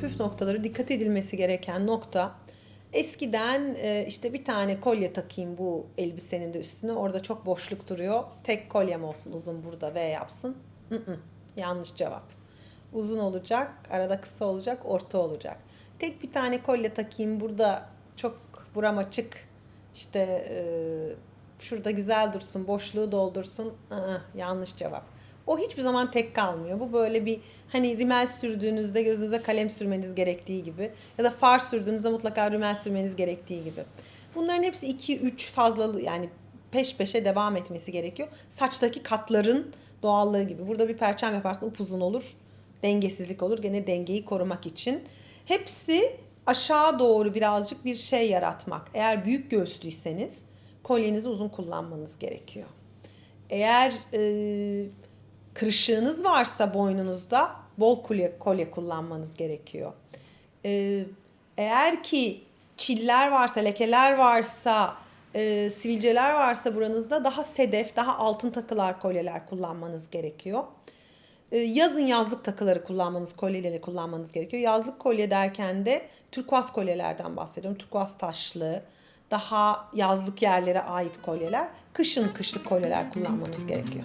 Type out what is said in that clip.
püf noktaları dikkat edilmesi gereken nokta eskiden e, işte bir tane kolye takayım bu elbisenin de üstüne orada çok boşluk duruyor. Tek kolyem olsun uzun burada V yapsın. Mm-mm, yanlış cevap. Uzun olacak, arada kısa olacak, orta olacak. Tek bir tane kolye takayım burada çok buram açık. İşte e, şurada güzel dursun, boşluğu doldursun. Aa, yanlış cevap. O hiçbir zaman tek kalmıyor. Bu böyle bir hani rimel sürdüğünüzde gözünüze kalem sürmeniz gerektiği gibi ya da far sürdüğünüzde mutlaka rimel sürmeniz gerektiği gibi. Bunların hepsi 2-3 fazlalı yani peş peşe devam etmesi gerekiyor. Saçtaki katların doğallığı gibi. Burada bir perçem yaparsın upuzun olur. Dengesizlik olur. Gene dengeyi korumak için. Hepsi aşağı doğru birazcık bir şey yaratmak. Eğer büyük göğüslüyseniz kolyenizi uzun kullanmanız gerekiyor. Eğer e, kırışığınız varsa boynunuzda bol kolye, kolye kullanmanız gerekiyor. E, eğer ki çiller varsa, lekeler varsa, e, sivilceler varsa buranızda daha sedef, daha altın takılar kolyeler kullanmanız gerekiyor. E, yazın yazlık takıları kullanmanız, kolyeleri kullanmanız gerekiyor. Yazlık kolye derken de turkuaz kolyelerden bahsediyorum. Turkuaz taşlı, daha yazlık yerlere ait kolyeler. Kışın kışlık kolyeler kullanmanız gerekiyor.